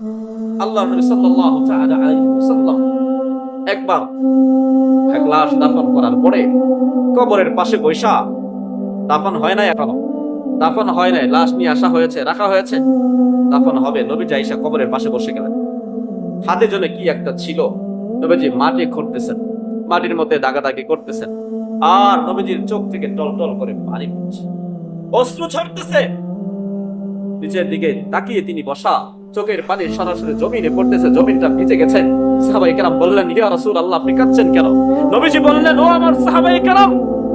কবরের পাশে বসে গেলেন। হাতে জন্য কি একটা ছিল, নবীজি মাটি খুঁড়তেছেন, মাটির মধ্যে দাগাদাগি করতেছেন, আর নবীজির চোখ থেকে টল টল করে পানি পড়ছে। অশ্রু ছড়তেছে নিচের দিকে তাকিয়ে তিনি বসা চোখের পানি সরাসরি জমিনে পড়তেছে, জমিনটা ভিজে গেছে। সাহাবাই কেরাম বললেন, ইয়া রাসূল আল্লাহ আপনি কাঁদছেন কেন? নবীজি বললেন, ও আমার সাহাবাই কেরাম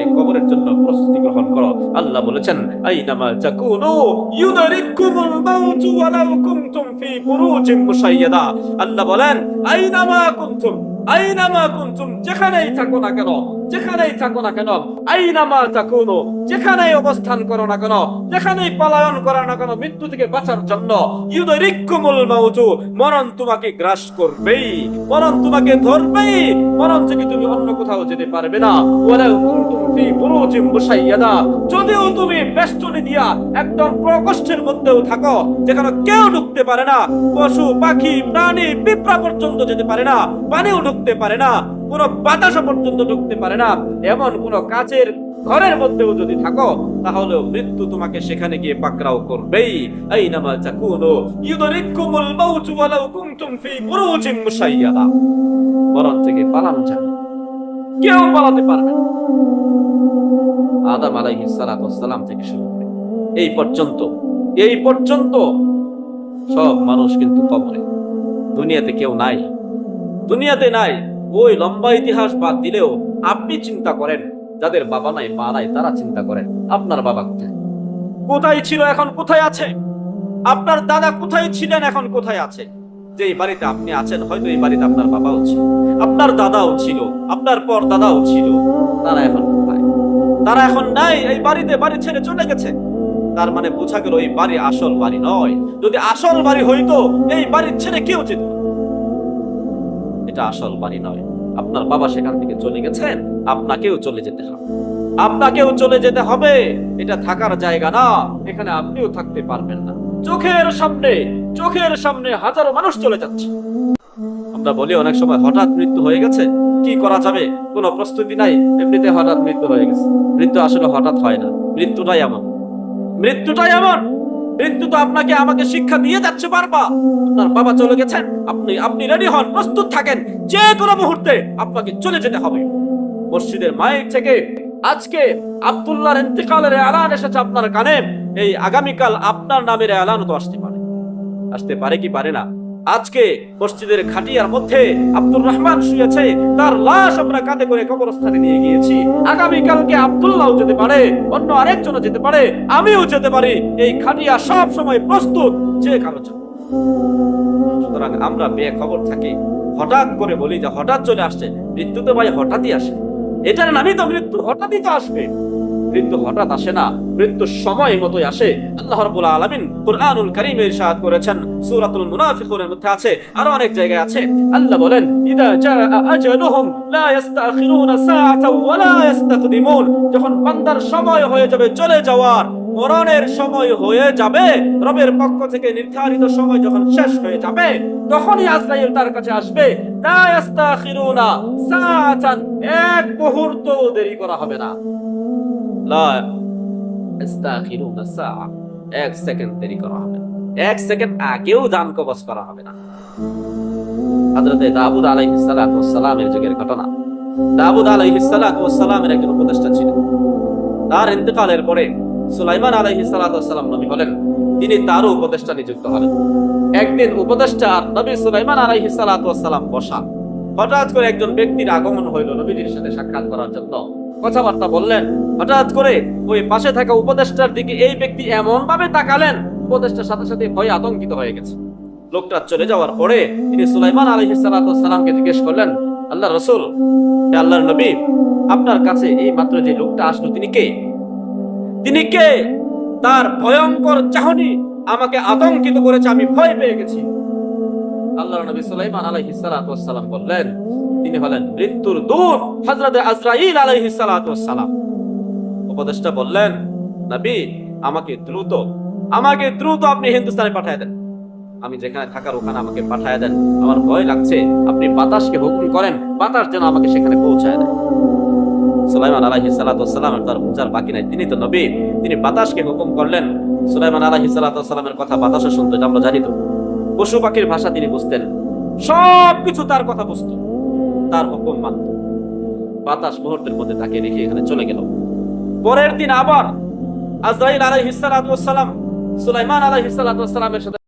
এই কবরের জন্য প্রস্তুতি গ্রহণ করো। আল্লাহ বলেছেন, আইনামা তাকুনু ইউদারিকুমুল মাউতু ওয়ালাউ কুনতুম ফি বুরুজিন মুশাইয়াদা। আল্লাহ বলেন, আইনামা কুনতুম আইনামা কুনতুম যেখানেই থাকো না কেন যেখানেই থাকো না কেন আইনামা তাকুনু যেখানেই অবস্থান করো না কেন, যেখানেই পলায়ন করো না কেন মৃত্যু থেকে বাঁচার জন্য মরণ তোমাকে গ্রাস করবেই, মরণ তোমাকে ধরবেই, মরণ থেকে তুমি অন্য কোথাও যেতে পারবে না। যদিও তুমি বেষ্টনী দিয়া একদম প্রকোষ্ঠের মধ্যেও থাকো, যেখানে কেউ ঢুকতে পারে না, পশু, পাখি, প্রাণী, পিঁপড়া পর্যন্ত যেতে পারে না, পানিও ঢুকতে পারে না কোনো বাতাসও পর্যন্ত ঢুকতে পারে না। এমন কোন কাচের ঘরের মধ্যেও যদি থাকো তাহলে মৃত্যু তোমাকে সেখানে গিয়ে পাকড়াও করবেই। আইনামা তাকুনু ইউদরিকুমুল মাউতু ওয়ালাউ কুনতুম ফি বুরুজিন মরণ থেকে পালানো যায় কেউ পালাতে পারবে না। আদম সালাতু ওয়াসসালাম থেকে শুরু করে এই পর্যন্ত এই পর্যন্ত সব মানুষ কিন্তু কবরে। দুনিয়াতে কেউ নাই। দুনিয়াতে নাই। ওই লম্বা ইতিহাস বাদ দিলেও আপনি চিন্তা করেন। যাদের বাবা নাই, মা নাই, তারা চিন্তা করেন, আপনার বাবা কোথায়? কোথায় ছিল, এখন কোথায় আছে? আপনার দাদা কোথায় ছিলেন, এখন কোথায় আছে? যে বাড়িতে আপনি আছেন, হয়তো এই বাড়িতে আপনার বাবাও ছিল, আপনার দাদাও ছিল, আপনার পর দাদাও ছিল। তারা এখন কোথায়? তারা এখন নাই, এই বাড়িতে বাড়ি ছেড়ে চলে গেছে। তার মানে বোঝা গেল, এই বাড়ি আসল বাড়ি নয়। যদি আসল বাড়ি হইতো, এই বাড়ির ছেড়ে কেউ যেত। এটা আসল বাড়ি নয়। আপনার বাবা সেখান থেকে চলে গেছেন, আপনাকেও চলে যেতে হবে। আপনাকেও চলে যেতে হবে। এটা থাকার জায়গা না, এখানে আপনিও থাকতে পারবেন না। চোখের সামনে চোখের সামনে হাজারো মানুষ চলে যাচ্ছে। আমরা বলি অনেক সময় হঠাৎ মৃত্যু হয়ে গেছে, কি করা যাবে? কোনো প্রস্তুতি নাই, এমনিতে হঠাৎ মৃত্যু হয়ে গেছে। মৃত্যু আসলে হঠাৎ হয় না। মৃত্যুটাই এমন। মৃত্যুটাই এমন। মৃত্যু তো আপনাকে আমাকে শিক্ষা দিয়ে যাচ্ছে বারবার। আপনার বাবা চলে গেছেন, আপনি আপনি রেডি হন, প্রস্তুত থাকেন। যে কোনো মুহূর্তে আপনাকে চলে যেতে হবে। মসজিদের মাইক থেকে আজকে আব্দুল্লাহর ইন্তিকালের এলান এসেছে আপনার কানে। এই আগামীকাল আপনার নামের এলানও তো আসতে পারে। আসতে পারে কি পারে না? আজকে মসজিদের খাটিয়ার মধ্যে আব্দুর রহমান শুয়েছে, তার লাশ আমরা কাঁধে করে কবরস্থানে নিয়ে গিয়েছি। আগামীকালকে আব্দুল্লাহ যেতে পারে, অন্য আরেকজনও যেতে পারে, আমিও যেতে পারি। এই খাটিয়া সব সময় প্রস্তুত, যে কারও সুতরাং আমরা বেখবর থাকি। হঠাৎ করে বলি যে, হঠাৎ চলে আসছে, মৃত্যু তো ভাই হঠাৎই আসে। এটার নামই তো মৃত্যু, হঠাৎই তো আসবে। মৃত্যু হঠাৎ আসে না, মৃত্যু সময় মতোই আসে। আল্লাহ কুরআনুল ইরশাদ করেছেন, সূরাতুল মুনাফিকুনের মধ্যে আছে, আরও অনেক জায়গায় আছে। আল্লাহ বলেন, ইদা আজালুহুম লা ইস্তাখিরুনা যখন বান্দার সময় হয়ে যাবে, চলে যাওয়ার, মরণের সময় হয়ে যাবে, রবের পক্ষ থেকে নির্ধারিত সময় যখন শেষ হয়ে যাবে, তখনই আজরাইল তার কাছে আসবে এক মুহূর্ত দেরি করা হবে না। লা ইস্তাখিরুনা সাআ এক সেকেন্ড দেরি করা হবে এক সেকেন্ড আগেও দান কবজ করা হবে না। সালামের যুগের ঘটনা। সালামের একজন উপদেষ্টা ছিলেন। তার ইন্তেকালের পরে সুলাইমান আলাইহিস সালাম নবী হলেন। তিনি তারও উপদেষ্টা নিযুক্ত হলেন। একদিন উপদেষ্টা আর নবী সুলাইমান আলাইহিস সালাতু ওয়াস সালাম বসা। হঠাৎ করে একজন ব্যক্তির আগমন হইল নবীর সাথে সাক্ষাৎ করার জন্য। কথাবার্তা বললেন। হঠাৎ করে ওই পাশে থাকা উপদেষ্টার দিকে এই ব্যক্তি এমন ভাবে তাকালেন, উপদেষ্টার সাথে সাথে ভয়ে আতঙ্কিত হয়ে গেছে। লোকটা চলে যাওয়ার পরে তিনি সুলাইমান আলাইহিস সালামকে জিজ্ঞেস করলেন আল্লাহ রসুল, হে আল্লাহর নবী, আপনার কাছে এই মাত্র যে লোকটা আসলো তিনি কে? তিনি কে? তার ভয়ঙ্কর চাহনি আমাকে আতঙ্কিত করেছে, আমি ভয় পেয়ে গেছি। আল্লাহর নবী সুলাইমান সালাম বললেন তিনি হলেন মৃত্যুর আজরাইল আলাইহিস সালাম। উপদেষ্টা বললেন, নবী, আমাকে দ্রুত আমাকে দ্রুত আপনি হিন্দুস্তানে পাঠিয়ে দেন। আমি যেখানে থাকার ওখানে আমাকে পাঠিয়ে দেন। আমার ভয় লাগছে, আপনি বাতাসকে হুকুম করেন, বাতাস যেন আমাকে সেখানে পৌঁছায় দেয়। সুলাইমান তার বুঝার বাকি নাই। তিনি তো নবী, তিনি বাতাসকে হুকুম করলেন। সুলাইমান সালামের কথা বাতাসও শুনতো আমরা জানি তো। পশু পাখির ভাষা তিনি বুঝতেন সব কিছু তার কথা বুঝতো। তার হুকুম মানত বাতাস মুহূর্তের মধ্যে তাকে রেখে এখানে চলে গেল। পরের দিন আবার আজরাইল আলাইহিস সালাম, সুলাইমান আলাইহিস সালামের সাথে